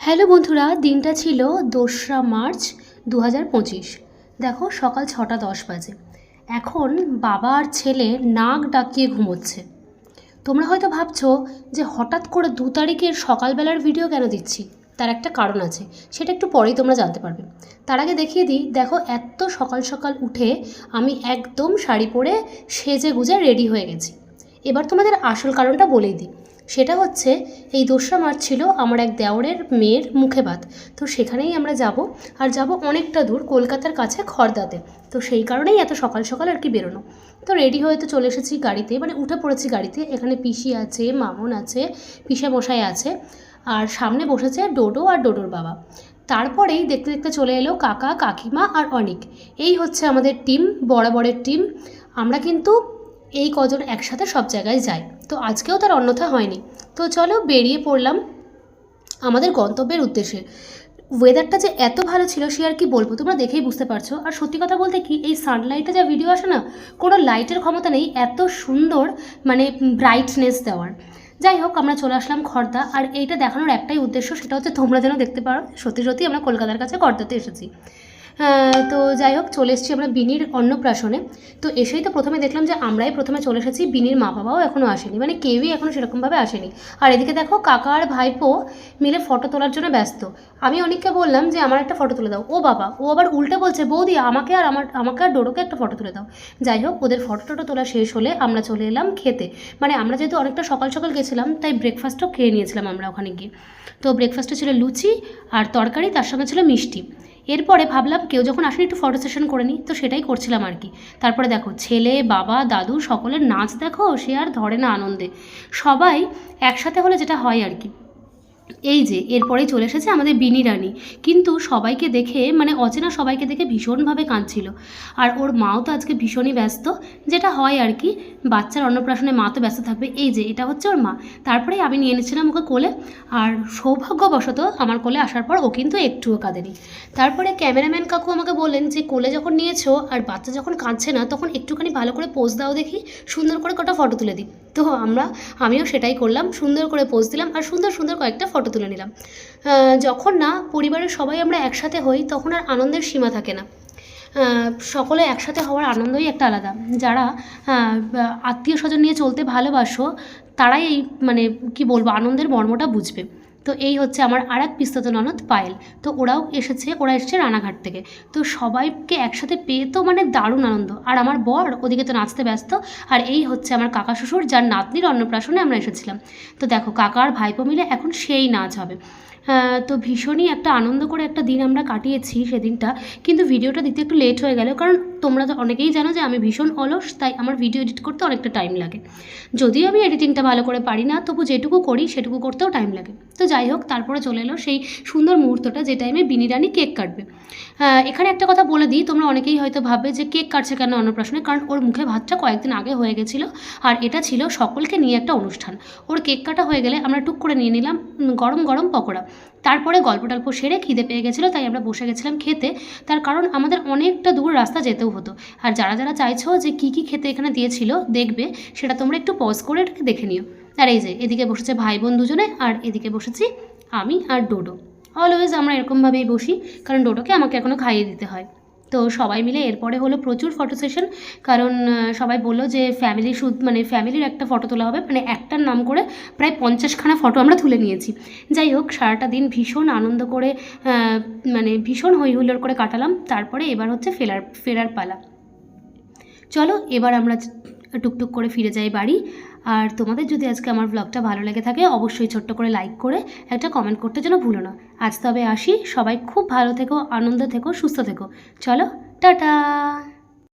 Hello বন্ধুরা, দিনটা ছিল দোসরা মার্চ দু হাজার পঁচিশ। দেখো, সকাল ছটা দশ বাজে। এখন বাবা আর ছেলে নাক ডাকিয়ে ঘুমোচ্ছে। তোমরা হয়তো ভাবছ যে হঠাৎ করে দু তারিখের সকালবেলার ভিডিও কেন দিচ্ছি? তার একটা কারণ আছে, সেটা একটু পরেই তোমরা জানতে পারবে। তার আগে দেখিয়ে দিই, দেখো, এত সকাল সকাল উঠে আমি একদম শাড়ি পরে সেজে গুজে রেডি হয়ে গেছি। এবার তোমাদের আসল কারণটা বলেই দিই। সেটা হচ্ছে, এই দোসরা মার্চ ছিল আমার এক দেওরের মেয়ের মুখে ভাত তো সেখানেই আমরা যাব, আর যাব অনেকটা দূর, কলকাতার কাছে খড়দাতে। তো সেই কারণেই এত সকাল সকাল আর কি বেরোনো। তো রেডি হয়ে তো চলে এসেছি গাড়িতে মানে উঠে পড়েছি গাড়িতে। এখানে পিসি আছে, মামন আছে পিসে মশাই আছে, আর সামনে বসেছে ডোডো আর ডোডোর বাবা। তারপরেই দেখতে দেখতে চলে এলো কাকা, কাকিমা আর অনিক। এই হচ্ছে আমাদের টিম বরাবরের টিম আমরা কিন্তু এই কজন একসাথে সব জায়গায় যাই। তো আজকেও তার অন্যথা হয়নি। তো চলো বেরিয়ে পড়লাম আমাদের গন্তব্যের উদ্দেশ্যে। ওয়েদারটা যে এত ভালো ছিল সে আর কি বলব? তোমরা দেখেই বুঝতে পারছ। আর সত্যি কথা বলতে কি, এই সানলাইটে যা ভিডিও আসে না, কোনো লাইটের ক্ষমতা নেই এত সুন্দর মানে ব্রাইটনেস দেওয়ার। যাই হোক, আমরা চলে আসলাম খর্দা। আর এইটা দেখানোর একটাই উদ্দেশ্য, সেটা হচ্ছে তোমরা যেন দেখতে পারো, সত্যি সত্যি আমরা কলকাতার কাছে খর্দাতে এসেছি। তো যাই হোক, চলে এসেছি আমরা বিনির অন্নপ্রাশনে। তো এসেই তো প্রথমে দেখলাম যে আমরাই প্রথমে চলে এসেছি, বিনির মা বাবাও এখনও আসেনি মানে কেউই এখনও সেরকমভাবে আসেনি। আর এদিকে দেখো, কাকা আর ভাইপো মিলে ফটো তোলার জন্য ব্যস্ত। আমি অনেককে বললাম যে, আমার একটা ফটো তুলে দাও। ও বাবা, ও আবার উল্টে বলছে, বৌদি, আমাকে আর আমার, আমাকে আর ডোরোকে একটা ফটো তুলে দাও। যাই হোক, ওদের ফটো টটো তোলা শেষ হলে আমরা চলে এলাম খেতে। মানে আমরা যেহেতু অনেকটা সকাল সকাল গেছিলাম, তাই ব্রেকফাস্টও খেয়ে নিয়েছিলাম আমরা ওখানে গিয়ে। তো ব্রেকফাস্টে ছিল লুচি আর তরকারি, তার সঙ্গে ছিল মিষ্টি। এরপরে ভাবলাম কেউ যখন আসলে একটু ফটো সেশন করে নিই, তো সেটাই করছিলাম আর কি। তারপরে দেখো, ছেলে, বাবা, দাদু সকলের নাচ দেখো, সে আর ধরে না আনন্দে। সবাই একসাথে হলে যেটা হয় আর কি। এই যে, এরপরেই চলে এসেছে আমাদের বিনি রানী। কিন্তু সবাইকে দেখে মানে অচেনা সবাইকে দেখে ভীষণভাবে কাঁদছিল। আর ওর মাও তো আজকে ভীষণই ব্যস্ত, যেটা হয় আর কি, বাচ্চার অন্নপ্রাশনে মা তো ব্যস্ত থাকবে। এই যে, এটা হচ্ছে ওর মা। তারপরে আমি নিয়ে এনেছিলাম ওকে কোলে। আর সৌভাগ্যবশত আমার কোলে আসার পর ও কিন্তু একটুও কাঁদেনি। তারপরে ক্যামেরাম্যান কাকু আমাকে বললেন যে, কোলে যখন নিয়েছো আর বাচ্চা যখন কাঁদছে না, তখন একটুখানি ভালো করে পোজ দাও দেখি, সুন্দর করে কটা ফটো তুলে দিই। তো আমরা, আমিও সেটাই করলাম, সুন্দর করে পোজ দিলাম আর সুন্দর সুন্দর কয়েকটা ফটো তুলে নিলাম। যখন না, পরিবারের সবাই আমরা একসাথে হই, তখন আর আনন্দের সীমা থাকে না। সকলে একসাথে হওয়ার আনন্দই একটা আলাদা। যারা আত্মীয় স্বজন নিয়ে চলতে ভালোবাসো, তারাই এই মানে কি বলব, আনন্দের মর্মটা বুঝবে। তো এই হচ্ছে আমার আর এক পিস্তত ননদ পায়েল। তো ওরাও এসেছে, ওরা এসেছে রানাঘাট থেকে। তো সবাইকে একসাথে পেয়ে তো মানে দারুণ আনন্দ। আর আমার বর ওদিকে তো নাচতে ব্যস্ত। আর এই হচ্ছে আমার কাকা শ্বশুর, যার নাতনির অন্নপ্রাশনে আমরা এসেছিলাম। তো দেখো, কাকা আর ভাইপো মিলে এখন সেই নাচ হবে। তো ভীষণই একটা আনন্দ করে একটা দিন আমরা কাটিয়েছি সেদিনটা। কিন্তু ভিডিওটা দিতে একটু লেট হয়ে গেল, কারণ তোমরা তো অনেকেই জানো যে আমি ভীষণ অলস, তাই আমার ভিডিও এডিট করতে অনেকটা টাইম লাগে। যদিও আমি এডিটিংটা ভালো করে পারি না, তবু যেটুকু করি সেটুকু করতেও টাইম লাগে। তো যাই হোক, তারপরে চলে এলো সেই সুন্দর মুহূর্তটা যে টাইমে বিনি রানী কেক কাটবে। এখানে একটা কথা বলে দিই, তোমরা অনেকেই হয়তো ভাববে যে কেক কাটছে কেন অন্নপ্রাশনে, কারণ ওর মুখে ভাতটা কয়েকদিন আগে হয়ে গেছিল, আর এটা ছিল সকলকে নিয়ে একটা অনুষ্ঠান। ওর কেক কাটা হয়ে গেলে আমরা টুক করে নিয়ে নিলাম গরম গরম পকোড়া। তারপরে গল্প টল্প সেরে খিদে পেয়ে গেছিল, তাই আমরা বসে গেছিলাম খেতে। তার কারণ আমাদের অনেকটা দূর রাস্তা যেতেও হতো। আর যারা যারা চাইছো যে কি কি খেতে এখানে দিয়েছিল, দেখবে, সেটা তোমরা একটু পজ করে দেখে নিও। আর এই যে, এদিকে বসেছে ভাই বোন দুজনে, আর এদিকে বসেছি আমি আর ডোডো। অলওয়েজ আমরা এরকমভাবেই বসি, কারণ ডোডোকে আমাকে এখনও খাইয়ে দিতে হয়। তো সবাই মিলে এরপরে হলো প্রচুর ফটো সেশন কারণ সবাই বলল যে ফ্যামিলি শুদ মানে ফ্যামিলির একটা ফটো তোলা হবে মানে একটার নাম করে প্রায় পঞ্চাশখানা ফটো আমরা তুলে নিয়েছি। যাই হোক, সারাটা দিন ভীষণ আনন্দ করে মানে ভীষণ হই হুল্লোড় করে কাটালাম, তারপরে এবার হচ্ছে ফেরার ফেরার পালা। চলো, এবার আমরা টুকটুক করে ফিরে যাই বাড়ি। আর তোমাদের যদি আজকে আমার ব্লগটা ভালো লেগে থাকে, অবশ্যই ছোট্ট করে লাইক করে একটা কমেন্ট করতে যেন ভুলো না। আজ তবে আসি। সবাই খুব ভালো থেকো, আনন্দ থেকো, সুস্থ থেকো। চলো, টাটা!